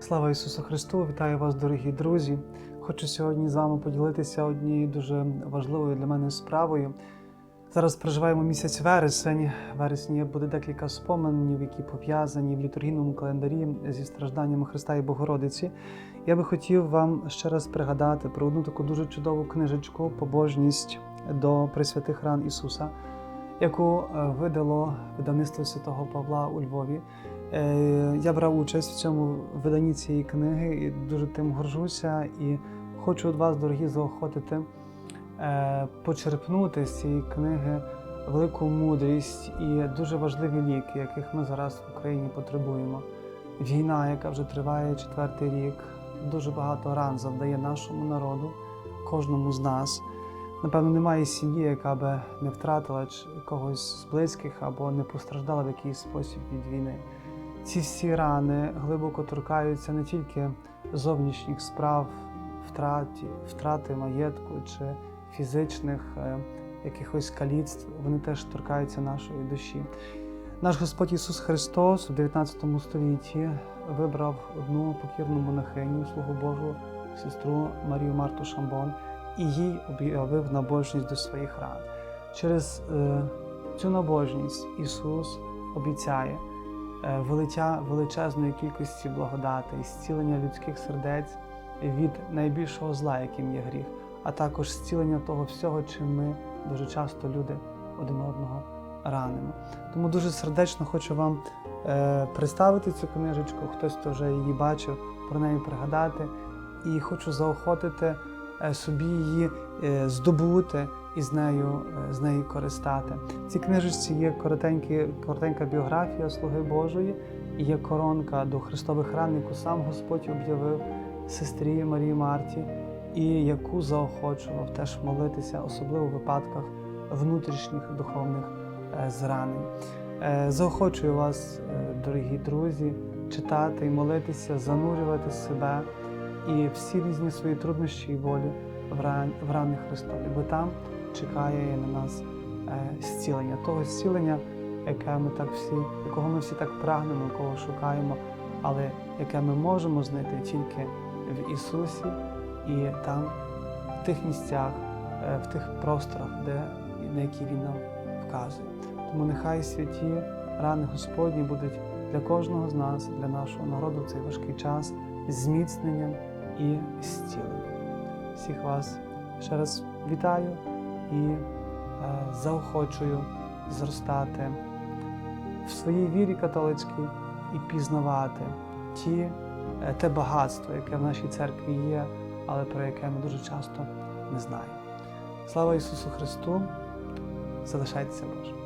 Слава Ісусу Христу! Вітаю вас, дорогі друзі! Хочу сьогодні з вами поділитися однією дуже важливою для мене справою. Зараз проживаємо місяць вересень. Вересні буде декілька споменів, які пов'язані в літургійному календарі зі стражданнями Христа і Богородиці. Я би хотів вам ще раз пригадати про одну таку дуже чудову книжечку Побожність до Пресвятих ран Ісуса, яку е, видало видавництво святого Павла у Львові. Е, Я брав участь в цьому виданні цієї книги і дуже тим горжуся. І хочу від вас, дорогі, заохотити е, почерпнути з цієї книги велику мудрість і дуже важливі ліки, яких ми зараз в Україні потребуємо. Війна, яка вже триває четвертий рік, дуже багато ран завдає нашому народу, кожному з нас. Напевно, немає сім'ї, яка би не втратила когось з близьких або не постраждала в якийсь спосіб від війни. Ці всі рани глибоко торкаються не тільки зовнішніх справ, втраті, втрати маєтку чи фізичних е, якихось каліцтв, вони теж торкаються нашої душі. Наш Господь Ісус Христос у 19 столітті вибрав одну покірну монахиню, слугу Божу, сестру Марію Марту Шамбон, і їй об'явив набожність до своїх ран. Через е, цю набожність Ісус обіцяє величезної кількості благодати зцілення людських сердець від найбільшого зла, яким є гріх, а також зцілення того всього, чим ми дуже часто люди один одного ранимо. Тому дуже сердечно хочу вам е, представити цю книжечку, хтось хто вже її бачив, про неї пригадати, і хочу заохотити е, собі її е, здобути і з нею, е, з нею користати. В цій книжечці є коротенька біографія Слуги Божої і є коронка до Христових ран, яку сам Господь об'явив сестрі Марії Марті, і яку заохочував теж молитися, особливо в випадках внутрішніх духовних е, зранень. Е, Заохочую вас, е, дорогі друзі, читати і молитися, занурювати себе і всі різні свої труднощі і болі в ран- в рани Христові, бо там чекає на нас е, зцілення, того зцілення, яке ми так всі, якого ми всі так прагнемо, якого шукаємо, але яке ми можемо знайти тільки в Ісусі і там, в тих місцях, е, в тих просторах, де, на які Він нам вказує. Тому нехай святі рани Господні будуть для кожного з нас, для нашого народу в цей важкий час зміцненням і зціленням. Всіх вас ще раз вітаю і е, заохочую зростати в своїй вірі католицькій і пізнавати ті, е, те багатство, яке в нашій церкві є, але про яке ми дуже часто не знаємо. Слава Ісусу Христу! Залишайтеся Боже!